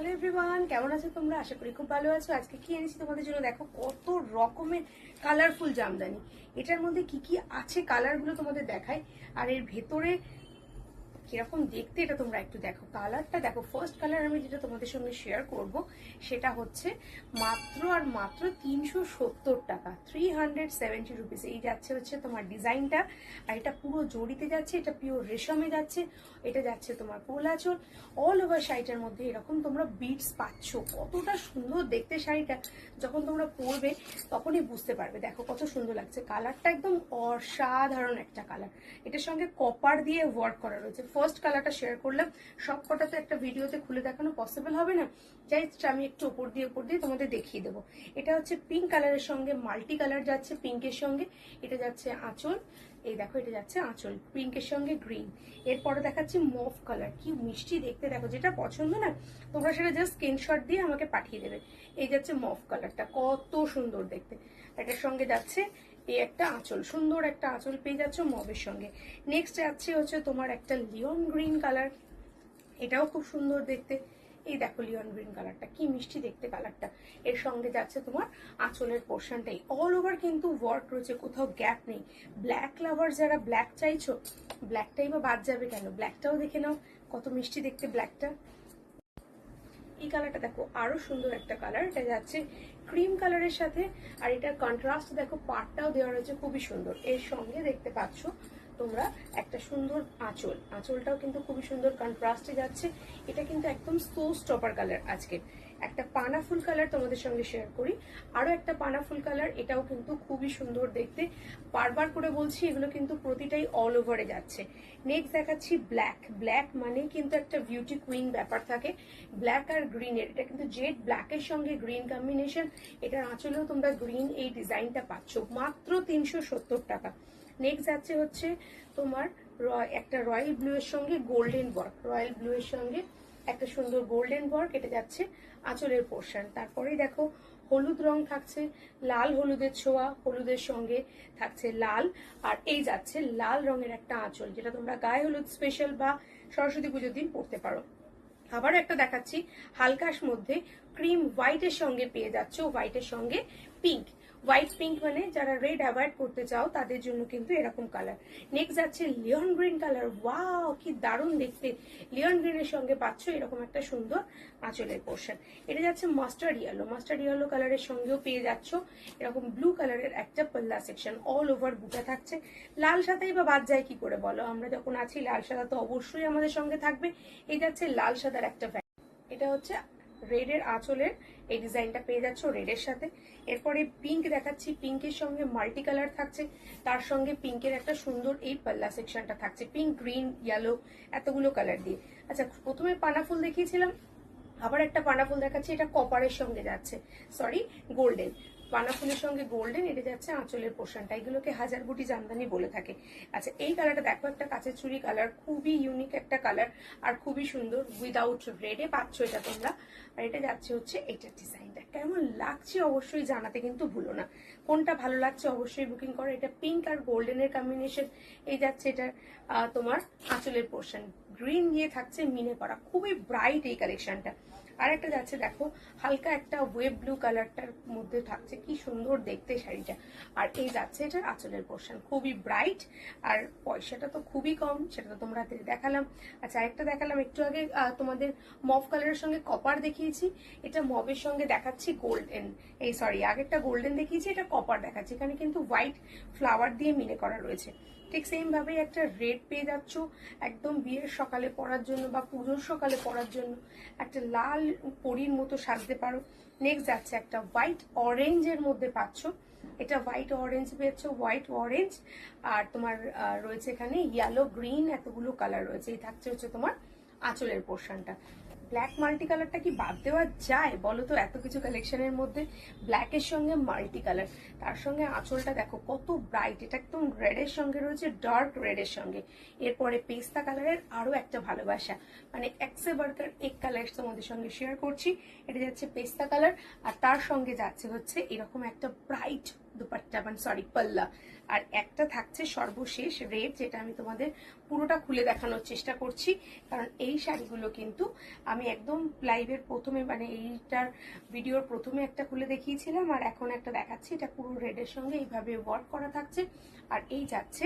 Hello everyone কেমন আছো তোমরা? আশা করি খুব ভালো আছো। আজকে কি এনেছি তোমাদের জন্য? দেখো, কত রকমের কালারফুল জামদানি। এটার মধ্যে কি কি আছে? কালারগুলো তোমাদের দেখায় আর এর ভেতরে কীরকম দেখতে এটা তোমরা একটু দেখো। কালারটা দেখো ফার্স্ট কালার আমি যেটা তোমাদের সঙ্গে শেয়ার করব, সেটা হচ্ছে মাত্র আর মাত্র তিনশো সত্তর টাকা থ্রি হান্ড্রেড সেভেন্টি রুপিস এই যাচ্ছে হচ্ছে তোমার ডিজাইনটা, আর এটা পুরো জড়িতে যাচ্ছে, এটা পিওর রেশমে যাচ্ছে, এটা যাচ্ছে তোমার পোলাচল অল ওভার শাড়িটার মধ্যে এরকম তোমরা বিটস পাচ্ছ, কতটা সুন্দর দেখতে শাড়িটা। যখন তোমরা পরবে, তখনই বুঝতে পারবে। দেখো কত সুন্দর লাগছে। কালারটা একদম অসাধারণ একটা কালার এটার সঙ্গে কপার দিয়ে ওয়ার্ক করা রয়েছে। ফার্স্ট কালারটা শেয়ার করলাম সব কটা তো একটা ভিডিওতে খুলে দেখানো পসিবল হবে না? জাস্ট আমি একটু উপর দিয়ে উপর দিয়ে তোমাদের দেখিয়ে দেবো। এটা হচ্ছে পিঙ্ক কালারের সঙ্গে মাল্টি কালার যাচ্ছে পিঙ্কের সঙ্গে। এটা যাচ্ছে আঁচল। এই দেখো, এটা যাচ্ছে আঁচল পিঙ্কের সঙ্গে গ্রিন এরপরে দেখাচ্ছি মফ কালার কি মিষ্টি দেখতে। দেখো, যেটা পছন্দ না, তোমরা সেটা জাস্ট স্ক্রিনশট দিয়ে আমাকে পাঠিয়ে দেবে। এই যাচ্ছে মফ কালারটা কত সুন্দর দেখতে। এটার সঙ্গে যাচ্ছে এই একটা আঁচল, সুন্দর একটা আঁচল পেয়ে যাচ্ছ মবের সঙ্গে। নেক্সট যাচ্ছে হচ্ছে তোমার একটা লিওন গ্রিন কালার এটাও খুব সুন্দর দেখতে। এই দেখো লিওন গ্রিন কালারটা কি মিষ্টি দেখতে কালারটা এর সঙ্গে যাচ্ছে তোমার আঁচলের পোর্শনটাই অল ওভার কিন্তু ওয়ার্ক রয়েছে, কোথাও গ্যাপ নেই। ব্ল্যাক লাভার যারা ব্ল্যাক চাইছো ব্ল্যাকটাই বা বাদ যাবে কেন? ব্ল্যাকটাও দেখে নাও, কত মিষ্টি দেখতে ব্ল্যাকটা এই কালারটা দেখো, আরও সুন্দর একটা কালার এটা যাচ্ছে ক্রিম কালারের সাথে, আর এটার কন্ট্রাস্ট দেখো পাটটাও দেওয়া রয়েছে, খুবই সুন্দর। এর সঙ্গে দেখতে পাচ্ছ তোমরা একটা সুন্দর আঁচল। আঁচলটাও কিন্তু খুবই সুন্দর কন্ট্রাস্টে যাচ্ছে। এটা কিন্তু একদম সো স্টপার কালার আজকে। একটা পানা ফুল কালার তোমাদের সঙ্গে শেয়ার করি। আরও একটা পানা ফুল কালার এটাও কিন্তু খুবই সুন্দর দেখতে। বারবার করে বলছি, এগুলো কিন্তু প্রতিটাই অল ওভারে যাচ্ছে। নেক্সট দেখাচ্ছি ব্ল্যাক ব্ল্যাক মানে কিন্তু একটা বিউটি কুইন ব্যাপার থাকে। ব্ল্যাক আর গ্রিনের এটা কিন্তু জেড ব্ল্যাকের সঙ্গে গ্রিন কম্বিনেশন এটার আঁচলেও তোমরা গ্রিন এই ডিজাইনটা পাচ্ছ। মাত্র তিনশো সত্তর টাকা। নেক্সট যাচ্ছে হচ্ছে তোমার একটা রয়্যাল ব্লু এর সঙ্গে গোল্ডেন ওয়ার্ক। রয়্যাল ব্লু এর সঙ্গে একটা সুন্দর গোল্ডেন ওয়ার্ক, এটা যাচ্ছে আঁচলের পোর্শন। তারপরেই দেখো, হলুদ রং থাকছে, লাল হলুদের ছোঁয়া, হলুদের সঙ্গে থাকছে লাল। আর এই যাচ্ছে লাল রঙের একটা আঁচল, যেটা তোমরা গায়ে হলুদ স্পেশাল বা সরস্বতী পুজোর দিন পড়তে পারো। আবার একটা দেখাচ্ছি, হালকার মধ্যে ক্রিম হোয়াইটের সঙ্গে পেয়ে যাচ্ছ হোয়াইটের সঙ্গে পিঙ্ক হোয়াইট পিঙ্ক মানে যারা রেড অ্যাভয়েড করতে চাও, তাদের জন্য কিন্তু এরকম কালার নেক্সট যাচ্ছে লিওন গ্রিন কালার ওয়াও কি দারুণ দেখতে। লিওন গ্রিনের সঙ্গে পাচ্ছ এরকম একটা সুন্দর আঁচলের পোর্শন এটা যাচ্ছে মাস্টার্ড ইয়েলো মাস্টার্ড ইয়েলো কালারের সঙ্গেও পেয়ে যাচ্ছ এরকম ব্লু কালারের একটা পাল্লা সেকশন অল ওভার বুটা থাকছে। লাল সাদাই বা বাদ যায় কি করে বলো? আমরা যখন আছি, লাল সাদা তো অবশ্যই আমাদের সঙ্গে থাকবে। এই যাচ্ছে লাল সাদার একটা এটা হচ্ছে রেডের আঁচলের এই ডিজাইনটা পেয়ে যাচ্ছ রেডের সাথে। এরপরে পিঙ্ক দেখাচ্ছি, পিঙ্কের সঙ্গে মাল্টি কালার থাকছে, তার সঙ্গে পিঙ্কের একটা সুন্দর এই পাল্লা সেকশনটা থাকছে, পিঙ্ক, গ্রিন ইয়েলো এতগুলো কালার দিয়ে। আচ্ছা প্রথমে পানা ফুল দেখিয়েছিলাম, আবার একটা পানা ফুল দেখাচ্ছি, এটা কপারের সঙ্গে যাচ্ছে সরি গোল্ডেন পানা ফুলের সঙ্গে গোল্ডেন এটা যাচ্ছে আঁচলের পোর্শনটা এগুলোকে হাজার বুটি জামদানি বলে থাকে। আচ্ছা এই কালারটা দেখো, একটা কাঁচের চুরি কালার খুবই ইউনিক একটা কালার আর খুবই সুন্দর উইদাউট রেডে পাচ্ছ এটা তোমরা। আর এটা যাচ্ছে হচ্ছে এটার ডিজাইনটা কেমন লাগছে অবশ্যই জানাতে কিন্তু ভুলো না। কোনটা ভালো লাগছে অবশ্যই বুকিং করো। এটা পিঙ্ক আর গোল্ডেনের কম্বিনেশন এই যাচ্ছে এটা তোমার আঁচলের পোর্শন গ্রিন দিয়ে থাকছে মিনে করা খুবই ব্রাইট এই কালেকশনটা আর একটা যাচ্ছে, দেখো, হালকা একটা ওয়েব ব্লু কালারটার মধ্যে থাকছে, কি সুন্দর দেখতে শাড়িটা। আর এই যাচ্ছে এটার আঁচলের পোর্শন খুবই ব্রাইট আর পয়সাটা তো খুবই কম, সেটা তো তোমরা হাতে দেখালাম। আচ্ছা একটা দেখালাম, একটু আগে তোমাদের মফ কালারের সঙ্গে কপার দেখিয়েছি, এটা মবের সঙ্গে দেখাচ্ছি গোল্ডেন এই সরি আগেরটা গোল্ডেন দেখিয়েছি, এটা কপার দেখাচ্ছি, এখানে কিন্তু হোয়াইট ফ্লাওয়ার দিয়ে মিলে করা রয়েছে। ঠিক সেম ভাবে একটা রেড পেয়ে যাচ্ছ, একদম বিয়ের সকালে পরার জন্য বা পুজোর সকালে পরার জন্য, একটা লাল পরির মতো সাজতে পারো। নেক্সট যাচ্ছে একটা হোয়াইট অরেঞ্জ এর মধ্যে পাচ্ছ। এটা হোয়াইট অরেঞ্জ পেয়েছ হোয়াইট অরেঞ্জ আর তোমার রয়েছে এখানে ইয়েলো গ্রিন এতগুলো কালার রয়েছে। এই থাকছে হচ্ছে তোমার আঁচলের পোর্শনটা ব্ল্যাক মাল্টি কালারটা কি বাদ দেওয়া যায়? বলো তো, এত কিছু কালেকশনের মধ্যে ব্ল্যাকের সঙ্গে মাল্টি কালার তার সঙ্গে আঁচলটা দেখো, কত ব্রাইট এটা একদম রেডের সঙ্গে রয়েছে ডার্ক রেডের সঙ্গে। এরপরে পেস্তা কালারের আরও একটা ভালোবাসা। মানে একসে বার্কার এক কালার তোমাদের সঙ্গে শেয়ার করছি। এটা যাচ্ছে পেস্তা কালার আর তার সঙ্গে যাচ্ছে হচ্ছে এরকম একটা ব্রাইট দুপাট্টা মানে সরি পাল্লা। আর একটা থাকছে সর্বশেষ রেড যেটা আমি তোমাদের পুরোটা খুলে দেখানোর চেষ্টা করছি। কারণ এই শাড়িগুলো কিন্তু আমি একদম লাইভের প্রথমে মানে এইটার ভিডিওর প্রথমে একটা খুলে দেখিয়েছিলাম, আর এখন একটা দেখাচ্ছি। এটা পুরো রেডের সঙ্গে এইভাবে ওয়ার্ক করা থাকছে। আর এই যাচ্ছে,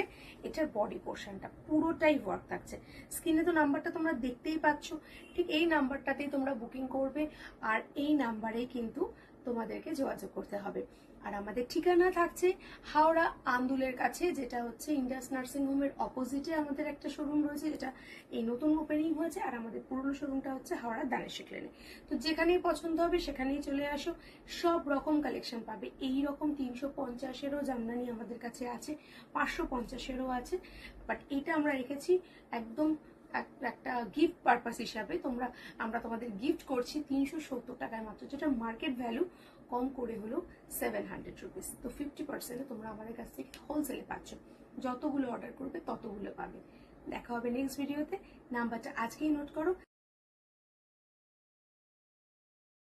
এটার বডি পোর্শনটা পুরোটাই ওয়ার্ক থাকছে। স্ক্রিনে তো নাম্বারটা তোমরা দেখতেই পাচ্ছ। ঠিক এই নাম্বারটাতেই তোমরা বুকিং করবে। আর এই নাম্বারেই কিন্তু তোমাদেরকে যোগাযোগ করতে হবে। আর আমাদের ঠিকানা থাকছে হাওড়া আন্দুলের কাছে, যেটা হচ্ছে ইন্ডাস নার্সিং হোমের অপোজিটে আমাদের একটা শোরুম রয়েছে, যেটা এই নতুন ওপেনিং হয়েছে, আর আমাদের পুরনো শোরুমটা হচ্ছে হাওড়া দানেশ্বর লেনে তো যেখানেই পছন্দ হবে সেখানেই চলে আসো, সব রকম কালেকশন পাবে। এই রকম তিনশো পঞ্চাশেরও জামদানি আমাদের কাছে আছে, পাঁচশো পঞ্চাশেরও আছে বাট এইটা আমরা রেখেছি একদম এক- একটা গিফট পারপাস হিসাবে তোমরা, আমরা তোমাদের গিফট করছি তিনশো সত্তর টাকায় মাত্র যেটা মার্কেট ভ্যালু কম করে হলো সেভেন হান্ড্রেড রুপিস তো ফিফটি পার্সেন্টে তোমরা আমাদের কাছ থেকে হোলসেলে পাচ্ছ। যতগুলো অর্ডার করবে ততগুলো পাবে। দেখা হবে নেক্সট ভিডিওতে নাম্বারটা আজকেই নোট করো।